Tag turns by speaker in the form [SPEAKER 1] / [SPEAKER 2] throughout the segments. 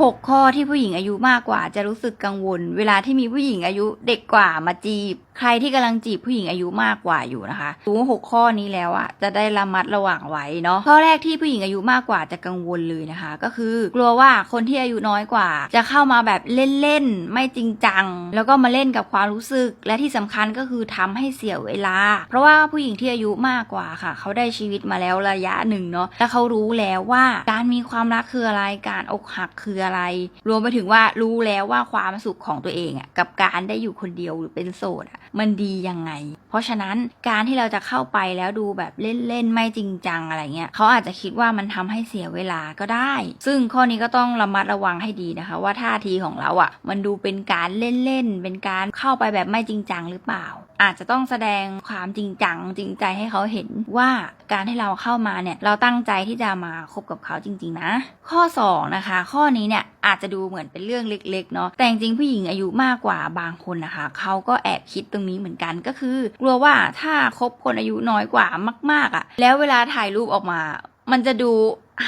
[SPEAKER 1] หกข้อที่ผู้หญิงอายุมากกว่าจะรู้สึกกังวล เวลาที่มีผู้หญิงอายุเด็กกว่ามาจีบใครที่กำลังจีบผู้หญิงอายุมากกว่าอยู่นะคะรู้หกข้อนี้แล้วอะจะได้ระมัดระวังไว้เนาะข้อแรกที่ผู้หญิงอายุมากกว่าจะกังวลเลยนะคะ ก็คือกลัวว่าคนที่อายุน้อยกว่า จะเข้ามาแบบเล่นๆไม่จริงจัง แล้วก็มาเล่นกับความรู้สึก และที่สำคัญก็คือทำให้เสียเวลา เพราะว่าผู้หญิงที่อายุมากกว่าค่ะ เขาได้ชีวิตมาแล้วระยะหนึ่งเนาะแล้วเขารู้แล้วว่าการมีความรักคืออะไรการอกหักคืออะไร รวมไปถึงว่ารู้แล้วว่าความสุขของตัวเองอะกับการได้อยู่คนเดียวหรือเป็นโสดอะมันดียังไง เพราะฉะนั้นการที่เราจะเข้าไปแล้วดูแบบเล่นๆไม่จริงจังอะไรเงี้ยเขาอาจจะคิดว่ามันทำให้เสียเวลาก็ได้ ซึ่งข้อนี้ก็ต้องระมัดระวังให้ดีนะคะ ว่าท่าทีของเราอะ มันดูเป็นการเล่นๆเป็นการเข้าไปแบบไม่จริงจังหรือเปล่า อาจจะต้องแสดงความจริงจังจริงใจให้เขาเห็นว่าการที่เราเข้ามาเนี่ยเราตั้งใจที่จะมาคบกับเขาจริง ๆ นะ ข้อ 2 นะคะ ข้อนี้เนี่ย อาจจะดูเหมือนเป็นเรื่องเล็ก ๆ เนาะแต่จริงๆผู้หญิงอายุมากกว่าบางคนนะคะเขาก็แอบคิดตรงนี้เหมือนกันก็คือกลัวว่าถ้าคบคนอายุน้อยกว่ามาก ๆอะ่ะ แล้วเวลาถ่ายรูปออกมา มันจะดู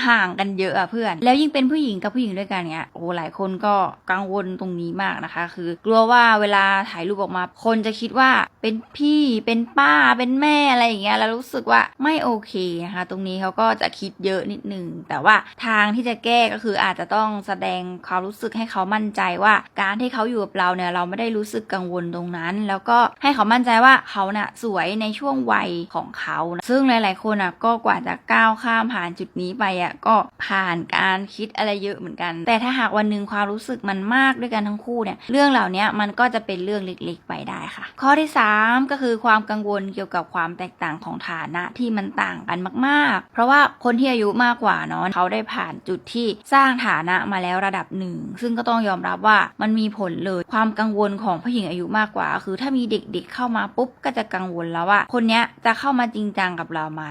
[SPEAKER 1] ห่างกันเยอะอะเพื่อน แล้วยิ่งเป็นผู้หญิงกับผู้หญิงด้วยกันเนี้ยโอ้หลายคนก็กังวลตรงนี้มากนะคะ คือกลัวว่าเวลาถ่ายรูปออกมา คนจะคิดว่าเป็นพี่เป็นป้าเป็นแม่อะไรอย่างเงี้ยแล้วรู้สึกว่าไม่โอเคนะคะตรงนี้เขาก็จะคิดเยอะนิดนึงแต่ว่าทางที่จะแก้ก็คืออาจจะต้องแสดงความรู้สึกให้เขามั่นใจว่า การที่เขาอยู่กับเราเนี่ยเราไม่ได้รู้สึกกังวลตรงนั้น แล้วก็ให้เขามั่นใจว่าเขาน่ะสวยในช่วงวัยของเขานะซึ่งหลาย ๆ คนอะก็กว่าจะก้าวข้ามผ่านจุดนี้ไปอะก็ผ่านการคิดอะไรเยอะเหมือนกัน แต่ถ้าหากวันหนึ่งความรู้สึกมันมากด้วยกันทั้งคู่เนี่ยเรื่องเหล่านี้มันก็จะเป็นเรื่องเล็กๆไปได้ค่ะ ข้อที่ 3 ก็คือความกังวลเกี่ยวกับความแตกต่างของฐานะที่มันต่างกันมากๆ เพราะว่าคนที่อายุมากกว่าเนาะเขาได้ผ่านจุดที่สร้างฐานะมาแล้วระดับหนึ่งซึ่งก็ต้องยอมรับว่ามันมีผลเลยความกังวลของผู้หญิงอายุมากกว่า คือถ้ามีเด็กๆเข้ามาปุ๊บก็จะกังวลแล้วว่า คนนี้จะเข้ามาจริงจังกับเราไหม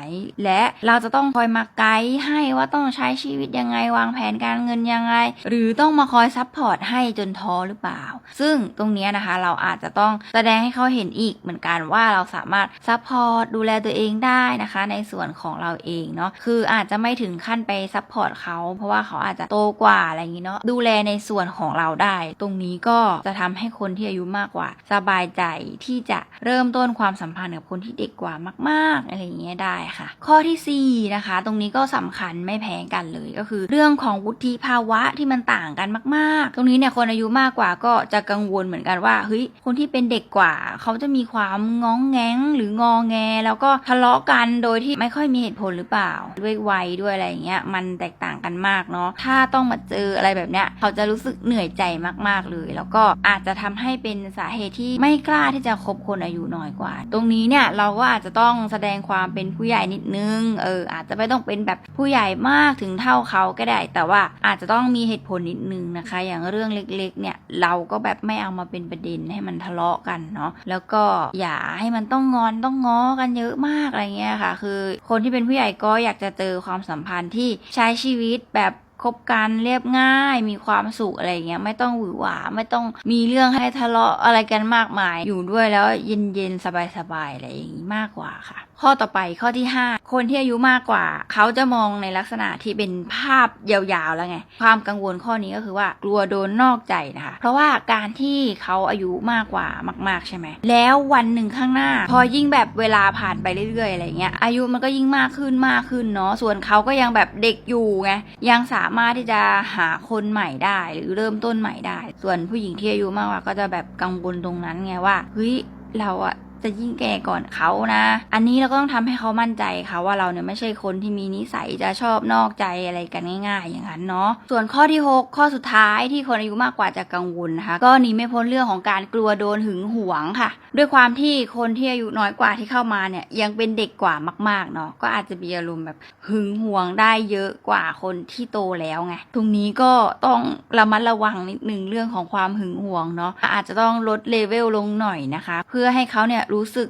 [SPEAKER 1] และเราจะต้องคอยมาไกด์ให้ว่าต้องใช้ชีวิตยังไงวางแผนการเงินยังไง หรือต้องมาคอยซัพพอร์ตให้จนท้อหรือเปล่า ซึ่งตรงนี้นะคะเราอาจจะต้องแสดงให้เขาเห็นอีกเหมือนกันว่าเราสามารถซัพพอร์ตดูแลตัวเองได้นะคะ ในส่วนของเราเองเนาะคืออาจจะไม่ถึงขั้นไปซัพพอร์ตเขาเพราะว่าเขาอาจจะโตกว่าอะไรอย่างนี้เนาะดูแลในส่วนของเราได้ ตรงนี้ก็จะทำให้คนที่อายุมากกว่า สบายใจที่จะเริ่มต้นความสัมพันธ์กับคนที่เด็กกว่ามาก ๆอะไรอย่างเงี้ยได้ค่ะ ข้อที่4นะคะ ตรงนี้ก็สำคัญไม่แพ้กันเลยก็คือ เรื่องของวุฒิภาวะที่มันต่างกันมากๆ ตรงนี้เนี่ยคนอายุมากกว่าก็จะกังวลเหมือนกันว่าเฮ้ยคนที่เป็นเด็กกว่า เขาจะมีความง้องแง้งหรืองอแง แล้วก็ทะเลาะกันโดยที่ไม่ค่อยมีเหตุผลหรือเปล่า ด้วยวัยด้วยอะไรอย่างเงี้ยมันแตกต่างกันมากเนาะถ้าต้องมาเจออะไรแบบเนี้ยเขาจะรู้สึกเหนื่อยใจมากๆเลย แล้วก็อาจจะทำให้เป็นสาเหตุที่ไม่กล้าที่จะคบคนอายุน้อยกว่า ตรงนี้เนี่ยเราก็อาจจะต้องแสดงความเป็นผู้ใหญ่นิดนึงเอออาจจะไม่ต้องเป็นแบบผู้ใหญ่มากถึงเท่าเขาก็ได้ แต่ว่าอาจจะต้องมีเหตุผลนิดนึงนะคะ อย่างเรื่องเล็กๆ เนี่ยเราก็แบบไม่เอามาเป็นประเด็นให้มันทะเลาะกันเนาะแล้วก็อย่าให้มันต้องงอนต้องง้อกันเยอะมากอะไรเงี้ยค่ะ คือคนที่เป็นผู้ใหญ่ก็อยากจะเจอความสัมพันธ์ที่ใช้ชีวิตแบบคบกันเรียบง่ายมีความสุขอะไรเงี้ยไม่ต้องหวือหวาไม่ต้องมีเรื่องให้ทะเลาะอะไรกันมากมาย อยู่ด้วยแล้วเย็นๆสบายๆอะไรอย่างนี้มากกว่าค่ะ ข้อต่อไปข้อที่ 5 คนที่อายุมากกว่า เขาจะมองในลักษณะที่เป็นภาพยาวๆแล้วไง ความกังวลข้อนี้ก็คือว่ากลัวโดนนอกใจนะคะ เพราะว่าการที่เขาอายุมากกว่ามาก ๆใช่ไหม แล้ววันหนึ่งข้างหน้า พอยิ่งแบบเวลาผ่านไปเรื่อยๆอะไรเงี้ยอายุมันก็ยิ่งมากขึ้นมากขึ้นเนาะส่วนเขาก็ยังแบบเด็กอยู่ไงยังสามารถที่จะหาคนใหม่ได้ หรือเริ่มต้นใหม่ได้ ส่วนผู้หญิงที่อายุมากกว่าก็จะแบบกังวลตรงนั้นไงว่าเฮ้ยเราอะ จะยิ่งแก่ก่อนเขานะ อันนี้เราก็ต้องทำให้เขามั่นใจค่ะว่าเราเนี่ยไม่ใช่คนที่มีนิสัยจะชอบนอกใจอะไรกันง่าย ๆ อย่างนั้นเนาะ ส่วนข้อที่ 6 ข้อสุดท้ายที่คนอายุมากกว่าจะกังวลนะคะก็หนีไม่พ้นเรื่องของการกลัวโดนหึงหวงค่ะ ด้วยความที่คนที่อายุน้อยกว่าที่เข้ามาเนี่ยยังเป็นเด็กกว่ามากๆเนาะก็อาจจะมีอารมณ์แบบหึงหวงได้เยอะกว่าคนที่โตแล้วไงตรงนี้ก็ต้องระมัดระวังนิดนึงเรื่องของความหึงหวงเนาะอาจจะต้องลดเลเวลลงหน่อยนะคะ เพื่อให้เขาเนี่ยรู้สึก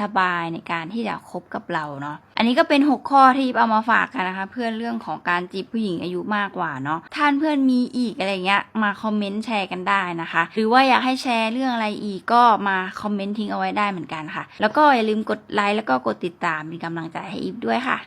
[SPEAKER 1] สบายๆในการที่จะคบกับเราเนาะอันนี้ก็เป็น 6 ข้อที่เอามาฝากกันนะคะ เพื่อนเรื่องของการจีบผู้หญิงอายุมากกว่าเนาะท่านเพื่อนมีอีกอะไรเงี้ยมาคอมเมนต์แชร์กันได้นะคะ หรือว่าอยากให้แชร์เรื่องอะไรอีกก็มาคอมเมนต์ทิ้งเอาไว้ได้เหมือนกันค่ะ แล้วก็อย่าลืมกดไลค์แล้วก็กดติดตามเป็นกำลังใจให้อีฟด้วยค่ะ